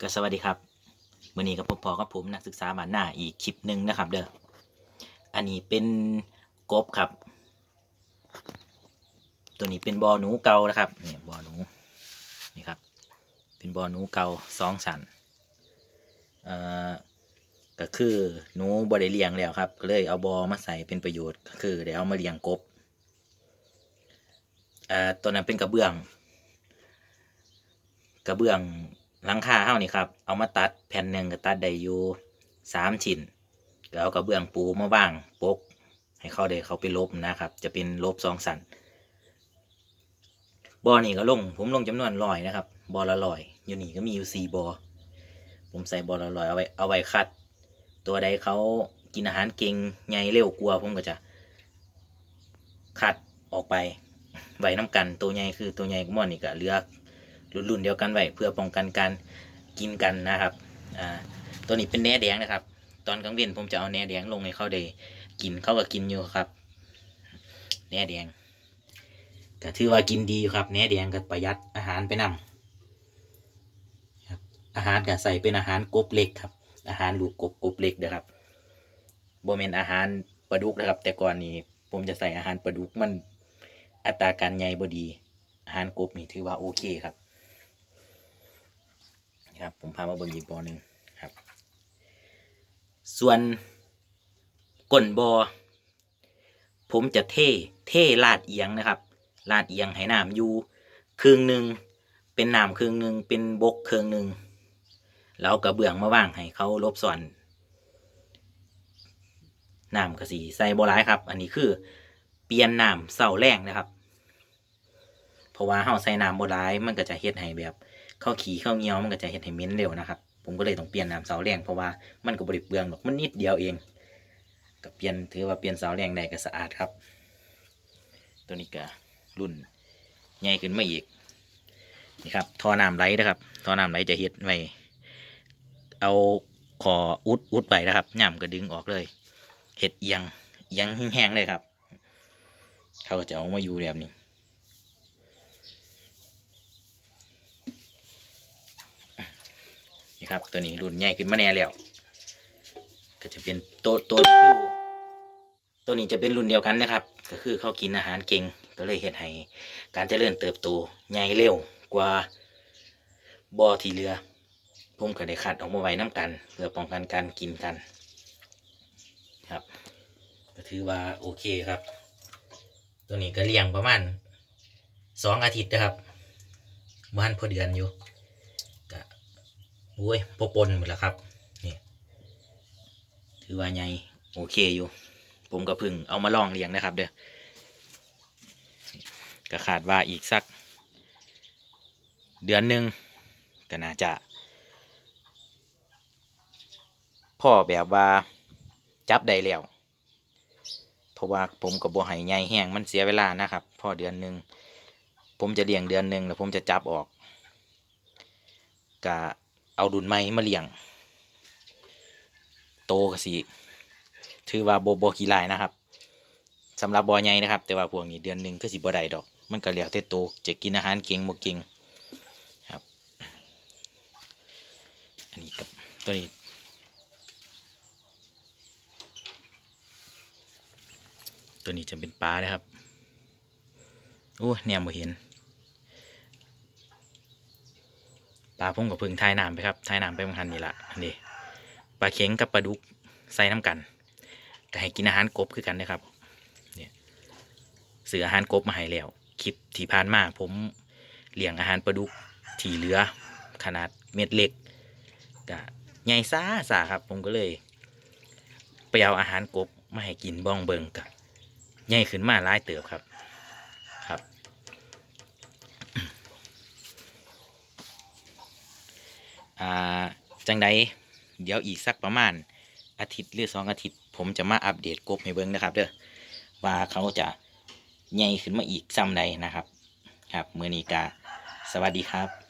ก็สวัสดีครับมื่อนี้กับผมพอกับผมนักศึกษาบ้านหน้าอีกคลิปหนึ่งนะครับ เด้ออันนี้เป็นกบครับ ตัวนี้เป็นบอหนูเก่านะครับเนี่ยบอหนูนี่ครับ เป็นบอหนูเก่าสองสันเอ่อก็คือหนูบริเลี้ยงแล้วครับก็เลยเอาบอมาใส่เป็นประโยชน์ก็คือเดี๋ยวเอามาเลี้ยงกบเอ่อตัวนั้นเป็นกระเบื้อง กระเบื้อง หลังคาเฮานี่ครับ เอามาตัดแผ่นหนึ่งก็ตัดได้อยู่สามชิ้นก็เอากระเบื้องปูมาว่างปก ให้เขาได้เขาไปลบนะครับ จะเป็นลบสองสันบอนี่ก็ลง ผมลงจำนวนร้อยนะครับบอละร้อยอยู่นี่ก็มีอยู่สี่บอผมใส่บอละร้อยเอาไว้เอาไว้คัด ตัวใดเขากินอาหารเก่งใหญ่เร็วกลัวผมก็จะคัดออกไปไว้น้ำกันตัวใหญ่คือตัวใหญ่ก็มอนนี่ก็เลือก รุ่นเดียวกันไว้เพื่อป้องกันการกินกันนะครับอ่าตัวนี้เป็นแหนแดงนะครับ ตอนกลางเวียนผมจะเอาแหนแดงลงให้เขาได้กินเขาก็กินอยู่ครับแหนแดงก็ถือว่ากินดีครับแหนแดงก็ประหยัดอาหารไปนำครับอาหารก็ใส่เป็นอาหารกบเล็กครับ อาหารลูกกบกบเล็กนะครับโบเมนอาหารปลาดุกนะครับ แต่ก่อนนี้ผมจะใส่อาหารปลาดุกมันอัตราการใหญ่บดี อาหารกบนี่ถือว่าโอเคครับ ครับ ผมพามาเบิ่งอีกบอหนึ่งครับ ส่วนก้นบอผมจะเท่เท่ลาดเอียงนะครับ ลาดเอียงให้น้ำอยู่ครึ่งหนึ่งเป็นน้ำครึ่งหนึ่งเป็นบกครึ่งหนึ่งแล้วเอากระเบื้องมาว่างให้เขาลบส่วนน้ำกระสีใส่บหลายครับ อันนี้คือเปลี่ยนน้ำเสาแรงนะครับ เพราะว่าเฮาใส่น้ำบหลายมันก็จะเฮ็ดให้แบบ เข้าขี่เข้าเงี้ยวมันก็จะเห็นให้เม้นเร็วนะครับ ผมก็เลยต้องเปลี่ยนน้ำเสาแรงเพราะว่ามันก็บริเปลืองหรอกมันนิดเดียวเองก็เปลี่ยนถือว่าเปลี่ยนเสาแรงได้ก็สะอาดครับ ตัวนี้ก็รุ่นใหญ่ขึ้นมาอีกนี่ครับท่อน้ำไหลนะครับท่อน้ำไหลจะเฮ็ดไว้เอาขออุดอุดไปนะครับย่ำก็ดึงออกเลยเห็ดเอียงเอียงแห้งๆเลยครับ เขาก็จะเอามาอยู่แบบนี้ นี่ครับตัวนี้รุ่นใหญ่ขึ้นมาแน่แล้วก็จะเป็นตัวตัวตัวนี้จะเป็นรุ่นเดียวกันนะครับ ก็คือเขากินอาหารเก่งก็เลยเห็นให้การเจริญเติบโตใหญ่เร็วกว่าบอที่เรือผมก็ได้ขัดออกมาไว้น้ำกันเพื่อป้องกันการกินกัน ครับก็ถือว่าโอเคครับ ตัวนี้ก็เลี้ยงประมาณสองอาทิตย์นะครับบ้านพอเดือนอยู่ โอ้ยพอปนหมดแล้วครับนี่ถือว่าใหญ่โอเคอยู่ ผมก็พึ่งเอามาลองเลี้ยงนะครับ เด้อก็ขาดว่าอีกสัก เดือนหนึ่งก็น่าจะพ่อแบบว่าจับได้แล้วเพราะว่าผมกับบัวไห้ใหญ่แห้งมันเสียเวลานะครับ พ่อเดือนหนึ่งผมจะเลี้ยงเดือนหนึ่งแล้วผมจะจับออกกะ เอาดุนไม้มาเลี้ยง โตก็สิถือว่าโบโบกีลายนะครับสำหรับบอใหญ่นะครับ แต่ว่าพวกนี้เดือนหนึ่งก็สิบ่ได้ดอก มันก็แล้วแต่โตจะกินอาหารเก่งบ่เก่งครับ อันนี้กับตัวนี้ตัวนี้จะเป็นปลานะครับโอ้แนมบ่เห็น ปลาพุ่งกับพึ่งทายน้ำไปครับทายน้ำไปบางทันนี่ละอันนี้ปลาเข็งกับปลาดุกใส่น้ำกันก็ให้กินอาหารกบคือกันนะครับเนี่ยซื้ออาหารกบมาให้แล้วคลิปที่ผ่านมาผมเลี้ยงอาหารปลาดุกที่เหลือขนาดเม็ดเล็กก็ใหญ่ซ่าสาครับ ผมก็เลยไปเอาอาหารกบมาให้กินบ้องเบิงกับใหญ่ขึ้นมาหลายเติบครับครับ อ่าจังใดเดี๋ยวอีกสักประมาณอาทิตย์หรือสองอาทิตย์ ผมจะมาอัปเดตกบให้เบิ้งนะครับเด้อว่าเขาจะใหญ่ขึ้นมาอีกซ้ำใดนะครับ ครับมือนีกาสวัสดีครับ